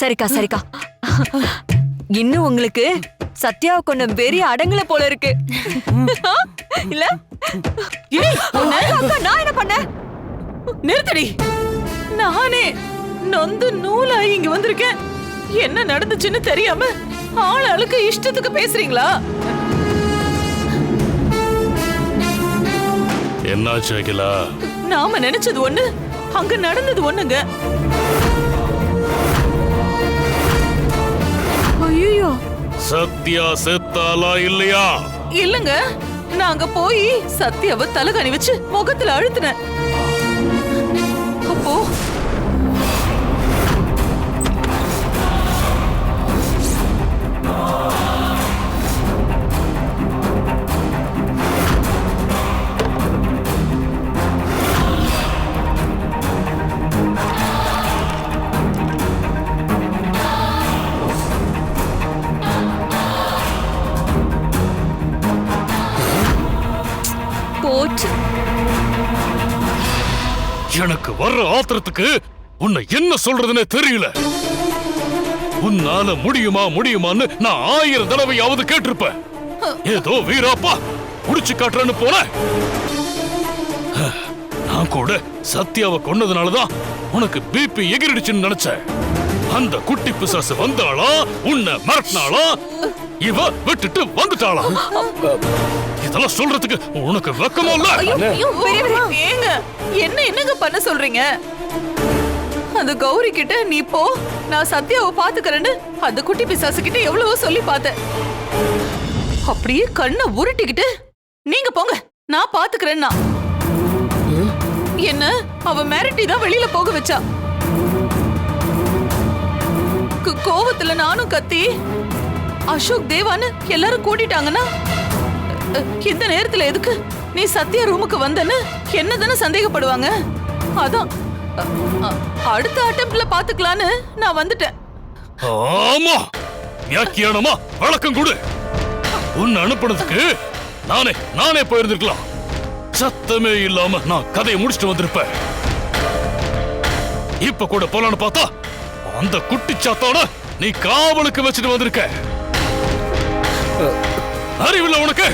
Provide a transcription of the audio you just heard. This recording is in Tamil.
சரிக்கா சரிக்கா. இன்னும் உங்களுக்கு சத்யாவை கொண்ட வெறி அடங்கல போல இருக்கு. இல்ல? நான் என்ன பண்ணேன்? நிறுத்தடி. நானே நொந்து நூலாகி இங்க வந்திருக்கேன். என்ன நடந்துச்சுன்னு தெரியாம ஆள் இஷ்டத்துக்கு பேசுறீங்களா? என்னாச்சு அகிலா? நாம நினைச்சது ஒண்ணு அங்க நடந்தது ஒண்ணுங்க. சத்யா செத்தாலா இல்லையா? இல்லங்க. நான் அங்க போய் சத்யாவை தலகாணி வச்சு முகத்துல அழுத்தின அப்போ போச்சு. எனக்கு வர்ற ஆத்திரத்துக்கு உன்னை என்ன சொல்றதுன்னு தெரியல. உன்னால முடியுமா முடியுமான்னு நான் ஆயிரம் தடவையாவது கேட்டிருப்பேன். ஏதோ வீராப்பா முடிச்சு காட்டுறேன்னு போல. நான் கூட சத்யாவை கொன்னதுனாலதான் உனக்கு பிபி எகிரிடுச்சுன்னு நினைச்சேன். அந்த குட்டி பிசாசு வந்தாளா உன்னை மிரட்டினாளா? இவ விட்டுட்டு வந்துட்டாளா? இதெல்லாம் சொல்றதுக்கு உனக்கு வெக்கமா இல்ல? ஐயோ, பெரியவரே, ஏங்க என்ன என்னங்க பண்ண சொல்றீங்க? அந்த கௌரி கிட்ட நீ போ நான் சத்யாவை பாத்துக்கறேன்னு அந்த குட்டி பிசாசு கிட்ட எவ்வளவோ சொல்லி பார்த்தேன். அப்படியே கண்ணை உருட்டிக்கிட்டு நீங்க போங்க நான் பாத்துக்கறேன்னா. என்ன அவ மிரட்டி தான் வெளியில போக வச்சா? கோவத்துல நானும் கத்தி அசோக் தேவான்னு எல்லாரும் கூட்டிட்டாங்கன்னா? இந்த நேரத்துல எதுக்கு? நீ சத்யா ரூமுக்கு வந்தன்னு என்னதான சந்தேகப்படுவாங்க? அதான் அடுத்த அட்டம்ப்ட்ல பாத்துக்கலான்னு நான் வந்துட்டேன். ஆமா வியாக்கியானமா வழக்கம் கொடு. உன்னை அனுப்புனதுக்கு நானே நானே போயிருந்திருக்கலாம். சத்தமே இல்லாம நான் கதையை முடிச்சுட்டு வந்திருப்பேன். இப்ப கூட போலான்னு பார்த்தா அந்த குட்டி சாத்தோட நீ காவலுக்கு வச்சுட்டு வந்திருக்க. அறிவில்லை உனக்கு?